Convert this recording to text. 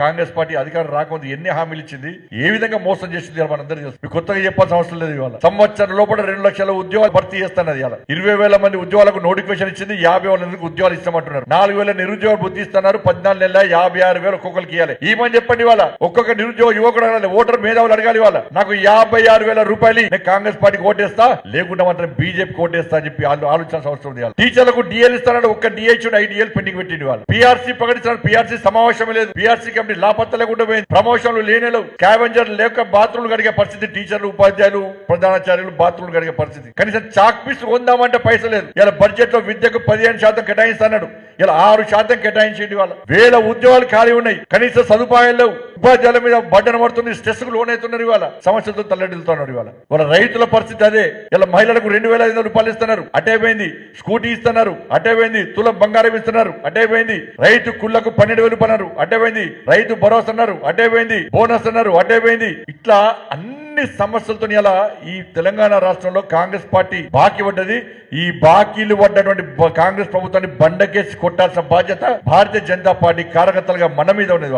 Congress party అధికారం రాకముందు ఎన్ని హామీలు ఇచ్చింది ఏ విధంగా మోసం చేసింది ఇవాళ మనందరూ తెలుసు. కొత్తగా చెప్పాల్సిన అవసరం లేదు ఇవాళ. సంవత్సరం లోపల రెండు లక్షల ఉద్యోగాలు భర్తీ చేస్తున్నది ఇవాళ. ఇరవై వేల మంది ఉద్యోగాలకు నోటిఫికేషన్ ఇచ్చింది యాభై వేల మందికి ఉద్యోగాలు ఇస్తామంటున్నారు. నాలుగు వేల నిరుద్యోగ బుద్ధి ఇస్తున్నారు పద్నాలుగు నెలల యాభై ఆరు వేలు ఒక్కొక్కరికి ఇవ్వాలి. ఏమని చెప్పండి ఇవాళ. ఒక్కొక్క నిరుద్యోగ యువకుడు అడగాలి ఓటర్ మేధావులు అడగాలి ఇవాళ. నాకు యాభై ఆరు వేల రూపాయలు నేను కాంగ్రెస్ పార్టీకి ఓటేస్తా లేకుండా మాత్రం బీజేపీకి ఓటేస్తా అని చెప్పి వాళ్ళు ఆలోచించాల్సిన అవసరం ఉంది టీచర్లకు డిఎల్ ఇస్తానంటే ఒక్క డిహెచ్ ఐడిఎల్ పెండింగ్ పెట్టింది వాళ్ళు పీఆర్సీ ప్రకటించిన పీఆర్సీ సమావేశం లేదు. పీఆర్సీ కమిటీ లాపత్త లేకుండా పోయింది. ప్రమోషన్లు లేనేలు స్కావెంజర్ లేక బాత్రూమ్లు కడిగే పరిస్థితి టీచర్లు ఉపాధ్యాయులు ప్రధానాచార్యులు బాత్రూమ్లు కడిగే పరిస్థితి. కనీసం చాక్ పీస్ కొందామంటే పైసలు లేదు. ఇలా బడ్జెట్లో విద్యకు పదిహేను శాతం కేటాయిస్తాడు ఇలా ఆరు శాతం కేటాయించేది వాళ్ళ. వేల ఉద్యోగాలు ఖాళీ ఉన్నాయి. కనీస సదుపాయాలు లేవు. ఉపాధ్యాయుల మీద బడ్డన పడుతుంది స్ట్రెస్కు ఇవాళ. సమస్యలతో తల్లడిల్తున్నారు ఇవాళ. వాళ్ళ రైతుల పరిస్థితి అదే. ఇలా మహిళలకు రెండు వేల ఐదు వందల రూపాయలు ఇస్తున్నారు. అటే పోయింది స్కూటీ ఇస్తున్నారు. అటే పోయింది తులం బంగారం ఇస్తున్నారు. అటే పోయింది రైతు కుళ్ళకు పన్నెండు వేలు పన్నారు అటే పోయింది రైతు భరోసా అన్నారు. అటే పోయింది బోనస్ అన్నారు. అటే పోయింది ఇట్లా అన్ని సమస్యలతో ఇలా ఈ తెలంగాణ రాష్ట్రంలో కాంగ్రెస్ పార్టీ బాకీ పడ్డది. ఈ బాకీలు పడ్డటువంటి కాంగ్రెస్ ప్రభుత్వాన్ని బండకేసి కొట్టాల్సిన బాధ్యత భారతీయ జనతా పార్టీ కార్యకర్తలుగా మన మీద ఉన్నది